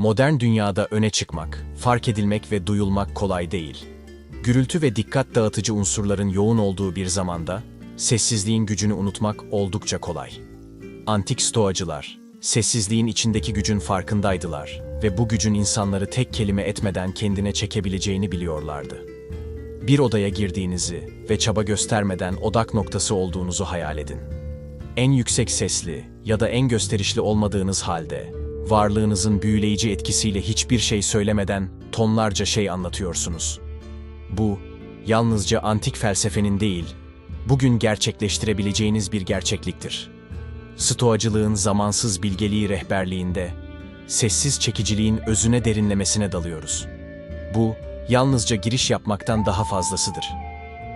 Modern dünyada öne çıkmak, fark edilmek ve duyulmak kolay değil. Gürültü ve dikkat dağıtıcı unsurların yoğun olduğu bir zamanda, sessizliğin gücünü unutmak oldukça kolay. Antik stoacılar, sessizliğin içindeki gücün farkındaydılar ve bu gücün insanları tek kelime etmeden kendine çekebileceğini biliyorlardı. Bir odaya girdiğinizi ve çaba göstermeden odak noktası olduğunuzu hayal edin. En yüksek sesli ya da en gösterişli olmadığınız halde, varlığınızın büyüleyici etkisiyle hiçbir şey söylemeden tonlarca şey anlatıyorsunuz. Bu, yalnızca antik felsefenin değil, bugün gerçekleştirebileceğiniz bir gerçekliktir. Stoacılığın zamansız bilgeliği rehberliğinde, sessiz çekiciliğin özüne derinlemesine dalıyoruz. Bu, yalnızca giriş yapmaktan daha fazlasıdır.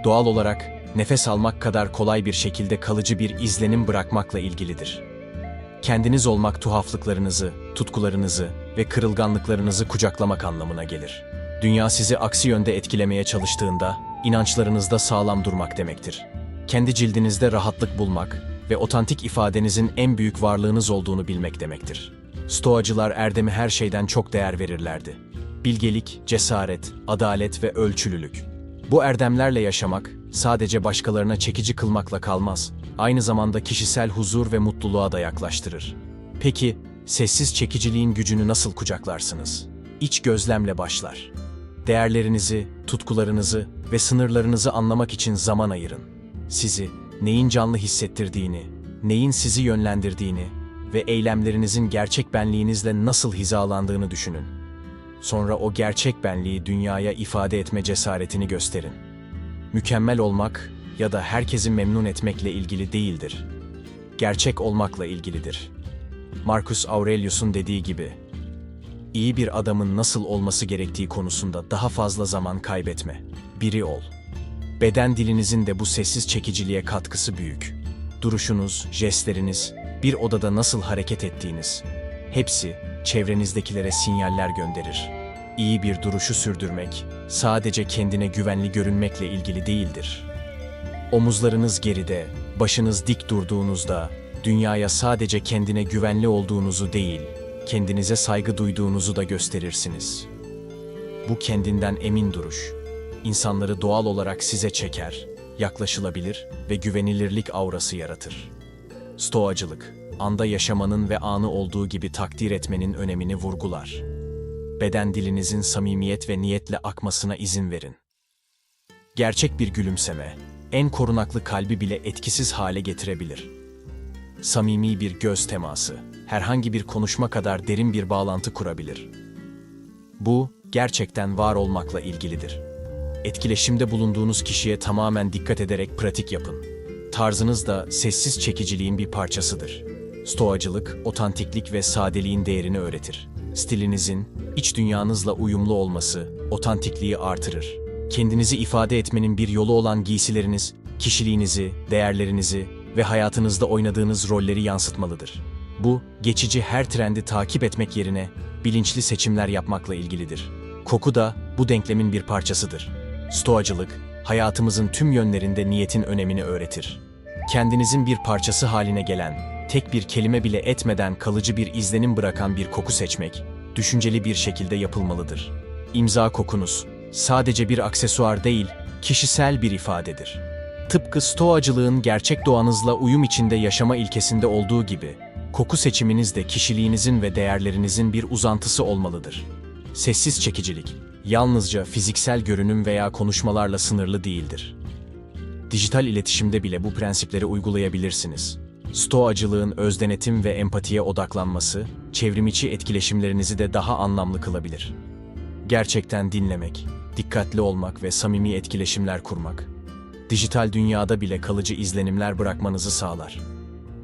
Doğal olarak, nefes almak kadar kolay bir şekilde kalıcı bir izlenim bırakmakla ilgilidir. Kendiniz olmak tuhaflıklarınızı, tutkularınızı ve kırılganlıklarınızı kucaklamak anlamına gelir. Dünya sizi aksi yönde etkilemeye çalıştığında, inançlarınızda sağlam durmak demektir. Kendi cildinizde rahatlık bulmak ve otantik ifadenizin en büyük varlığınız olduğunu bilmek demektir. Stoacılar erdemi her şeyden çok değer verirlerdi. Bilgelik, cesaret, adalet ve ölçülülük. Bu erdemlerle yaşamak sadece başkalarına çekici kılmakla kalmaz, aynı zamanda kişisel huzur ve mutluluğa da yaklaştırır. Peki, sessiz çekiciliğin gücünü nasıl kucaklarsınız? İç gözlemle başlar. Değerlerinizi, tutkularınızı ve sınırlarınızı anlamak için zaman ayırın. Sizi neyin canlı hissettirdiğini, neyin sizi yönlendirdiğini ve eylemlerinizin gerçek benliğinizle nasıl hizalandığını düşünün. Sonra o gerçek benliği dünyaya ifade etme cesaretini gösterin. Mükemmel olmak ya da herkesi memnun etmekle ilgili değildir. Gerçek olmakla ilgilidir. Marcus Aurelius'un dediği gibi, iyi bir adamın nasıl olması gerektiği konusunda daha fazla zaman kaybetme. Biri ol. Beden dilinizin de bu sessiz çekiciliğe katkısı büyük. Duruşunuz, jestleriniz, bir odada nasıl hareket ettiğiniz, hepsi çevrenizdekilere sinyaller gönderir. İyi bir duruşu sürdürmek, sadece kendine güvenli görünmekle ilgili değildir. Omuzlarınız geride, başınız dik durduğunuzda, dünyaya sadece kendine güvenli olduğunuzu değil, kendinize saygı duyduğunuzu da gösterirsiniz. Bu kendinden emin duruş, insanları doğal olarak size çeker, yaklaşılabilir ve güvenilirlik aurası yaratır. Stoacılık, anda yaşamanın ve anı olduğu gibi takdir etmenin önemini vurgular. Beden dilinizin samimiyet ve niyetle akmasına izin verin. Gerçek bir gülümseme, en korunaklı kalbi bile etkisiz hale getirebilir. Samimi bir göz teması, herhangi bir konuşma kadar derin bir bağlantı kurabilir. Bu, gerçekten var olmakla ilgilidir. Etkileşimde bulunduğunuz kişiye tamamen dikkat ederek pratik yapın. Tarzınız da sessiz çekiciliğin bir parçasıdır. Stoacılık, otantiklik ve sadeliğin değerini öğretir. Stilinizin, iç dünyanızla uyumlu olması, otantikliği artırır. Kendinizi ifade etmenin bir yolu olan giysileriniz, kişiliğinizi, değerlerinizi ve hayatınızda oynadığınız rolleri yansıtmalıdır. Bu, geçici her trendi takip etmek yerine bilinçli seçimler yapmakla ilgilidir. Koku da bu denklemin bir parçasıdır. Stoacılık, hayatımızın tüm yönlerinde niyetin önemini öğretir. Kendinizin bir parçası haline gelen, tek bir kelime bile etmeden kalıcı bir izlenim bırakan bir koku seçmek, düşünceli bir şekilde yapılmalıdır. İmza kokunuz, sadece bir aksesuar değil, kişisel bir ifadedir. Tıpkı stoacılığın gerçek doğanızla uyum içinde yaşama ilkesinde olduğu gibi, koku seçiminiz de kişiliğinizin ve değerlerinizin bir uzantısı olmalıdır. Sessiz çekicilik, yalnızca fiziksel görünüm veya konuşmalarla sınırlı değildir. Dijital iletişimde bile bu prensipleri uygulayabilirsiniz. Stoacılığın özdenetim ve empatiye odaklanması, çevrimiçi etkileşimlerinizi de daha anlamlı kılabilir. Gerçekten dinlemek, dikkatli olmak ve samimi etkileşimler kurmak, dijital dünyada bile kalıcı izlenimler bırakmanızı sağlar.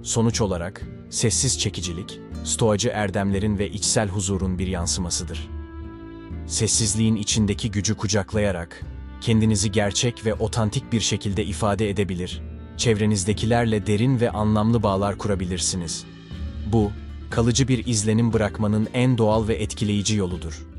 Sonuç olarak, sessiz çekicilik, stoacı erdemlerin ve içsel huzurun bir yansımasıdır. Sessizliğin içindeki gücü kucaklayarak, kendinizi gerçek ve otantik bir şekilde ifade edebilir, çevrenizdekilerle derin ve anlamlı bağlar kurabilirsiniz. Bu, kalıcı bir izlenim bırakmanın en doğal ve etkileyici yoludur.